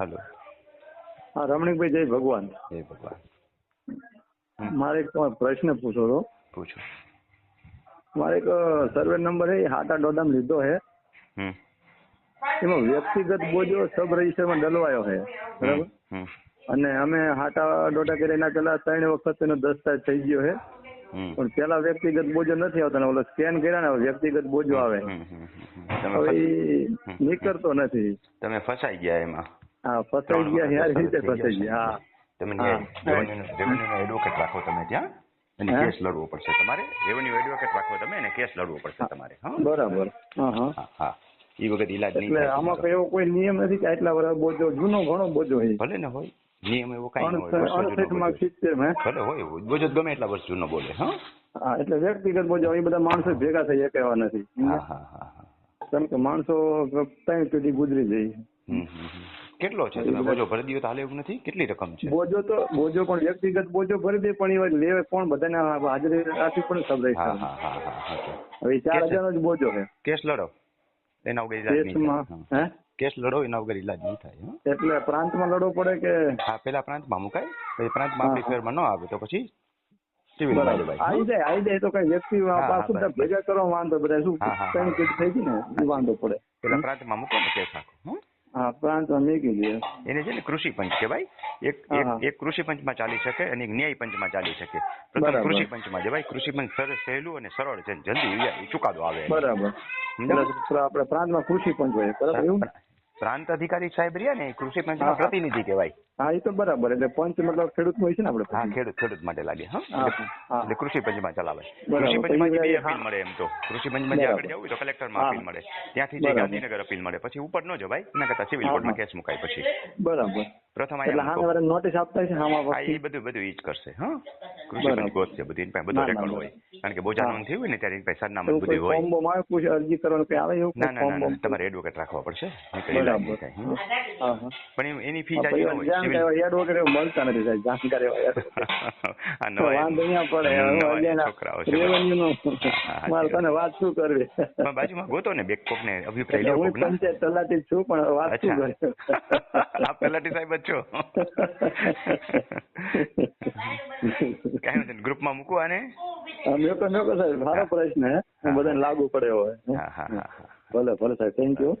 Hello. હા રમણીકભાઈ જય ભગવાન. જય ભગવાન. મારે એક પ્રશ્ન પૂછો તો પૂછો. મારે એક સર્વે નંબર છે હાટા ડોડામ લીધો છે એમાં વ્યક્તિગત બોજો સબ રજિસ્ટરમાં ડલવાયો છે બરાબર? અને અમે હાટા ડોડા કરી એના પેલા ત્રણ વખત એનો દસ્તાવેજ થઈ ગયો છે પણ પેલા વ્યક્તિગત બોજો નથી આવતો ને ઓલો સ્કેન કર્યા ને વ્યક્તિગત બોજો આવે. હવે નીકળતો નથી. તમે ફસાઈ ગયા એમાં. હા ફસાઈ ગયા યાર રીતે ફસાઈ ગયા હા. તમે રેવન્યુનો એડવોકેટ રાખો તમે ત્યાં. અને કેસ લડવો પડશે તમારે. રેવન્યુ એડવોકેટ રાખો તમે અને કેસ લડવો પડશે તમારે હા. બરાબર. હા હા. એ વખત નહીં એટલે આમાં એવો કોઈ નિયમ નથી કે આટલા વર્ષ બોજો જૂનો ઘણો બોજો ભલે ને હોય. નિયમ એવો કઈ હોય બોજો. ભલે હોય બોજો ગમે એટલા વર્ષ જૂનો બોલે હા. એટલે વ્યક્તિગત બોજો એ બધા માણસો ભેગા થઈ શકે એવા નથી. હા હા હા હા. કેમ કે માણસો ત્રણ સુધી ગુજરી જાય. કેટલો છે? તમે બોજો ભરી દીધો હાલે એવું નથી? કેટલી રકમ છે? બોજો તો બોજો પણ વ્યક્તિગત બોજો ભરી દે પણ એ વાત લેવે કોણ? બધાને હાજરી રાખી પણ હા રહી હા હા હા હવે ચાર હજાર નો જ બોજો છે. કેસ લડો. એના વગર ઇલાજ નહીં હા. કેસ લડો એના વગર ઇલાજ નહીં થાય એટલે પ્રાંતમાં લડવું પડે કે? હા પેલા પ્રાંતમાં મુકાય. પછી પ્રાંતમાં આપણી ફેરમાં ન આવે તો પછી જવાય આવી જાય આવી જાય તો કઈ વ્યક્તિ પાછું ભેગા કરવા વાંધો બધા શું થઈ ગયું ને વાંધો પડે. પેલા પ્રાંતમાં મૂકો ને કેસ આખો હં? દે એને છે ને કૃષિ પંચ કહેવાય. એક એક એક કૃષિ પંચમાં ચાલી શકે અને એક ન્યાય પંચમાં ચાલી શકે. પ્રથમ કૃષિ પંચમાં જવાય. કૃષિ પંચ સહેલું અને સરળ છે. જલ્દી ચુકાદો આવે. બરાબર? આપણે પ્રાંતમાં કૃષિ પંચ હોય બરાબર એવું? પ્રાંત અધિકારી સાહેબ રહ્યા ને કૃષિ પંચના પ્રતિનિધિ કહેવાય. હા એ તો બરાબર એટલે પંચ મતલબ ખેડૂત હોય છે ને આપણે હા ખેડૂત ખેડૂત માટે લાગે હા. એટલે કૃષિ પંચમાં ચલાવે. કૃષિ પંચમાંથી બે અપીલ. મળે એમ તો. કૃષિ પંચમાં જે આગળ જવું હોય તો કલેક્ટરમાં. અપીલ મળે. ત્યાંથી જે ગાંધીનગર અપીલ મળે. પછી ઉપર ન જવાય એના કરતા સિવિલ કોર્ટમાં કેસ મુકાય પછી. બરાબર. પ્રથમ એટલે નોટિસ આપતા છે હા એ બધું બધું ઈ જ કરશે હા. કૃષિ. પંચ બધું એની પાસે બધો રેકોર્ડ હોય. કારણ કે બોજા. નોંધ થઈ હોય ને ત્યારે પાસે સરનામું બધું હોય. ફોર્મ બોમ આવે પૂછે અરજી કરવાનું કઈ આવે એવું ના ના ના, તમારે એડવોકેટ રાખવા પડશે. થાય પણ એની ફી ન હોય કહેવાય, એડવોકેટ મળતા નથી સાહેબ. જાણકાર એવા આ નવા વાંધો અહીંયા પડે. છોકરાઓ છે રેવન્યુ મારે તને વાત. શું કરવી? પણ બાજુમાં ગોતો ને બેક કોક ને અભિપ્રાય હું કોક ના તલાટી છું પણ વાત શું કરે? આપ તલાટી સાહેબ જ છો? કઈ નથી ગ્રુપમાં મૂકવા આને. હા, મેકો મેકો સાહેબ સારો પ્રશ્ન હે. બધાને લાગુ પડે એવો હે. હા હા હા. હા ભલે ભલે સાહેબ થેન્ક યુ.